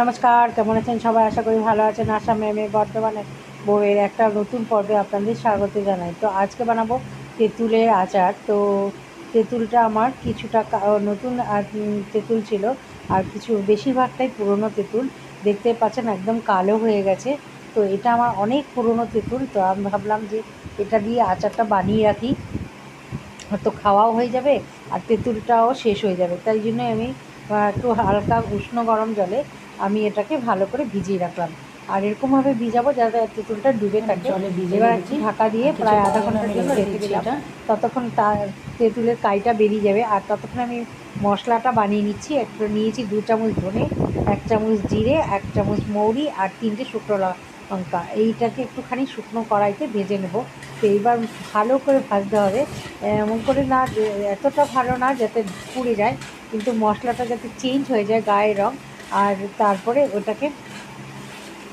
নমস্কার, কেমন আছেন সবাই? আশা করি ভালো আছেন। আসাম মেমে বর্তমানে বউয়ের একটা নতুন পর্বে আপনাদের স্বাগত জানাই। তো আজকে বানাবো তেঁতুলের আচার। তো তেঁতুলটা আমার কিছুটা নতুন তেঁতুল ছিল। আর কিছু বেশিরভাগটাই পুরনো তেঁতুল। দেখতে পাচ্ছেন একদম কালো হয়ে গেছে। তো এটা আমার অনেক পুরনো তেঁতুল। তো আমি ভাবলাম যে এটা দিয়ে আচারটা বানিয়ে রাখি। তো খাওয়াও হয়ে যাবে আর তেঁতুলটাও শেষ হয়ে যাবে। তাই জন্য আমি আহ, একটু হালকা উষ্ণ গরম জলে আমি এটাকে ভালো করে ভিজিয়ে রাখলাম। আর এরকমভাবে ভিজাবো যাতে তেঁতুলটা ডুবে থাকে। জলে ভিজিয়ে এবার একটু ঢাকা দিয়ে প্রায় আধা ঘণ্টার জন্য রেখে রেখে দিলাম। ততক্ষণ তা তেঁতুলের কাইটা বেরিয়ে যাবে। আর ততক্ষণ আমি মশলাটা বানিয়ে নিচ্ছি। একটু নিয়েছি দু চামচ ধনে এক চামচ জিরে এক চামচ মৌরি আর তিনটে শুকনো লঙ্কা। এইটাকে একটুখানি শুকনো কড়াইতে ভেজে নেব। তো এইবার ভালো করে ভাজতে হবে। এমন করে না এতটা ভালো না যাতে পুড়ে যায়। কিন্তু মশলাটা যাতে চেঞ্জ হয়ে যায় গায়ের রং আর তারপরে ওটাকে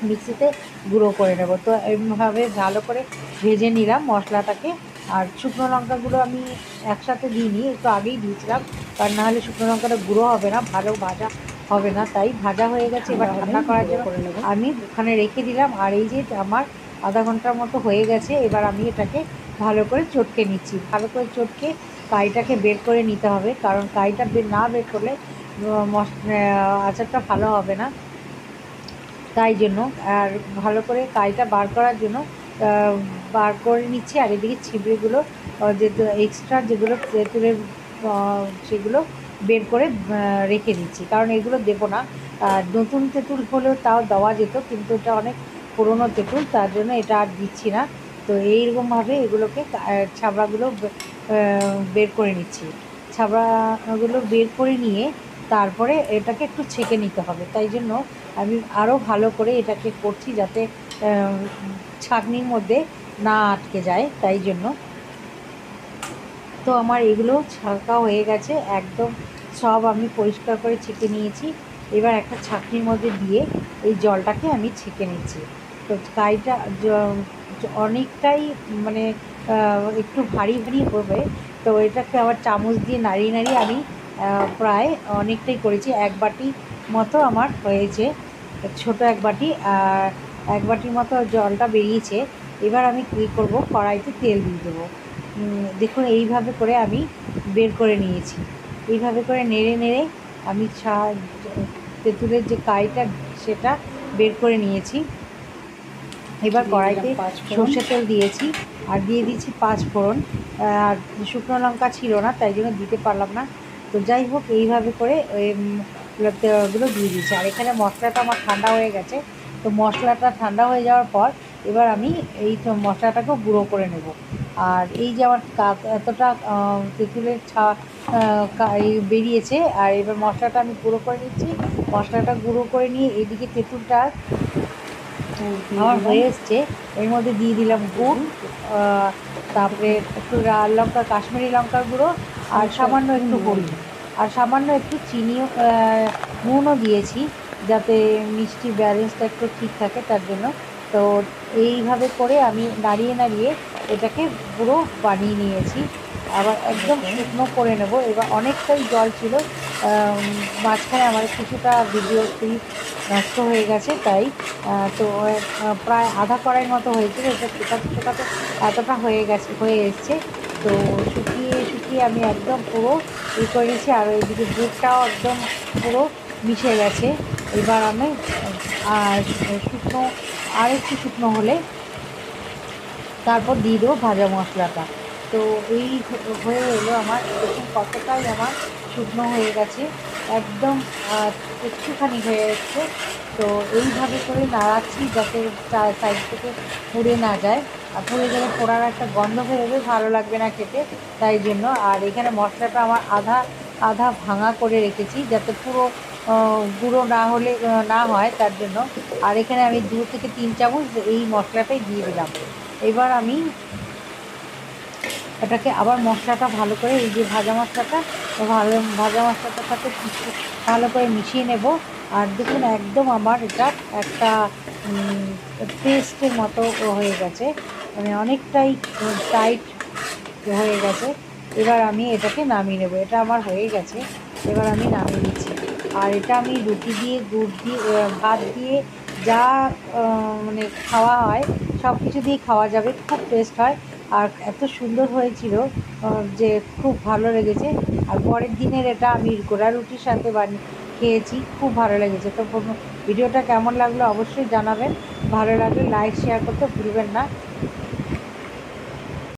মিক্সিতে গুঁড়ো করে নেব। তো এইভাবে ভালো করে ভেজে নিলাম মশলাটাকে। আর শুকনো লঙ্কাগুলো আমি একসাথে দিইনি একটু আগেই দিয়েছিলাম। কারণ নাহলে শুকনো লঙ্কাটা গুঁড়ো হবে না ভালো ভাজা হবে না। তাই ভাজা হয়ে গেছে এবার ঠান্ডা করার জন্য করে নেব। আমি ওখানে রেখে দিলাম। আর এই যে আমার আধা ঘণ্টার মতো হয়ে গেছে এবার আমি এটাকে ভালো করে চটকে নিচ্ছি। ভালো করে চটকে কাইটাকে বের করে নিতে হবে, কারণ কাইটা না বের করলে আচারটা ভালো হবে না। তাই জন্য, আর ভালো করে কাইটা বার করার জন্য বার করে নিচ্ছি, আর এদিকে ছিবড়েগুলো যে এক্সট্রা যেগুলো তেঁতুলের সেগুলো বের করে রেখে দিচ্ছি। কারণ এগুলো দেবো না। নতুন তেঁতুল হলেও তাও দেওয়া যেত, কিন্তু এটা অনেক পুরনো তেঁতুল, তার জন্য এটা আর দিচ্ছি না। তো এইরকমভাবে এগুলোকে ছাবড়াগুলো বের করে নিচ্ছি। ছাবড়াগুলো বের করে নিয়ে তারপরে এটাকে একটু ছেঁকে নিতে হবে। তাই জন্য আমি আরও ভালো করে এটাকে করছি যাতে ছাঁকনির মধ্যে না আটকে যায়। তাই জন্য তো আমার এগুলো ছাঁকা হয়ে গেছে। একদম সব আমি পরিষ্কার করে ছেঁকে নিয়েছি। এবার একটা ছাঁকনির মধ্যে দিয়ে এই জলটাকে আমি ছেঁকে নিচ্ছি। তো কাইটা অনেকটাই মানে একটু ভারী ভারী হবে। তো এটাকে আবার চামচ দিয়ে নাড়িয়ে নাড়িয়ে আমি প্রায় অনেকটাই করেছি। এক বাটি মতো আমার হয়েছে। ছোট এক বাটি, আর এক বাটির মতো জলটা বেরিয়েছে। এবার আমি কী করব? কড়াইতে তেল দিয়ে দেবো। দেখুন, এইভাবে করে আমি বের করে নিয়েছি। এইভাবে করে নেড়ে নেড়ে আমি তেঁতুলের যে কাইটা, সেটা বের করে নিয়েছি। এবার কড়াইতে। সর্ষে তেল দিয়েছি আর দিয়ে দিয়েছি পাঁচ ফোড়ন। আর শুকনো লঙ্কা ছিল না তাই জন্য দিতে পারলাম না। তো যাই হোক এইভাবে করে ওই, উম, তেলগুলো দিয়ে দিয়েছি। আর এখানে মশলাটা আমার ঠান্ডা হয়ে গেছে। তো মশলাটা ঠান্ডা হয়ে যাওয়ার পর এবার আমি এই মশলাটাকেও গুঁড়ো করে নেব। আর এই যে আমার এতটা তেঁতুলের ছা বেরিয়েছে আর এবার মশলাটা আমি গুঁড়ো করে নিচ্ছি। মশলাটা গুঁড়ো করে নিয়ে এদিকে তেঁতুলটা আমার হয়ে এসছে। এর মধ্যে দিয়ে দিলাম গুড় তারপরে একটু লাল লঙ্কা কাশ্মীরি লঙ্কার গুঁড়ো আর সামান্য একটু হলুদ। আর সামান্য একটু চিনিও নুনও দিয়েছি যাতে মিষ্টি ব্যালেন্সটা একটু ঠিক থাকে তার জন্য। তো এইভাবে করে আমি নাড়িয়ে নাড়িয়ে এটাকে পুরো বানিয়ে নিয়েছি। আবার একদম শুকনো করে নেব। এবার অনেকটাই জল ছিল মাঝখানে আমার কিছুটা ভিডিও ক্লিপ নষ্ট হয়ে গেছে, তাই তো প্রায় আধা কড়াইয়ের মতো হয়েছিল, এটা শুকাতে শুকাতে এতটা হয়ে গেছে, হয়ে এসছে। তো শুকিয়ে শুকিয়ে আমি একদম পুরো ই করে নিয়েছি, আর ওইদিকে দুধটাও একদম পুরো মিশে গেছে। এবার আমি, আর শুকনো, আর একটু শুকনো হলে তারপর দিয়ে দেবো ভাজা মশলাটা। তো এই হয়ে এলো আমার, দেখুন কতটাই আমার শুকনো হয়ে গেছে। একদম একটুখানি হয়ে যাচ্ছে তো এইভাবে করে নাড়াচ্ছি যাতে সাইড থেকে পুড়ে না যায়। আর পুড়ে গেলে পোড়ার একটা গন্ধ বেরোবে, ভালো লাগবে না খেতে। তাই জন্য আর এখানে মশলাটা আমার আধা আধা ভাঙা করে রেখেছি যাতে পুরো গুঁড়ো না হলে না হয় তার জন্য। আর এখানে আমি দু থেকে তিন চামচ এই মশলাটাই দিয়ে দিলাম। এবার আমি এটাকে আবার মশলাটা ভালো করে, এই যে ভাজা মশলাটা ভালো, ভাজা মশলাটার সাথে ভালো করে মিশিয়ে নেব। আর দেখুন, একদম আমার এটা একটা পেস্টের মতো হয়ে গেছে। মানে অনেকটাই টাইট হয়ে গেছে। এবার আমি এটাকে নামিয়ে নেব। এটা আমার হয়ে গেছে। এবার আমি নামিয়ে নিচ্ছি। আর এটা আমি রুটি দিয়ে, গুড় দিয়ে ভাত দিয়ে যা মানে খাওয়া হয় সব কিছু দিয়ে খাওয়া যাবে। খুব টেস্ট হয়। আর এত সুন্দর হয়েছিল যে খুব ভালো লেগেছে। আর পরের দিনের এটা আমি গোড়া রুটির সাথে বানিয়ে খেয়েছি, খুব ভালো লেগেছে। তো ভিডিওটা কেমন লাগল অবশ্যই জানাবেন। ভালো লাগলে লাইক শেয়ার করতে ভুলবেন না।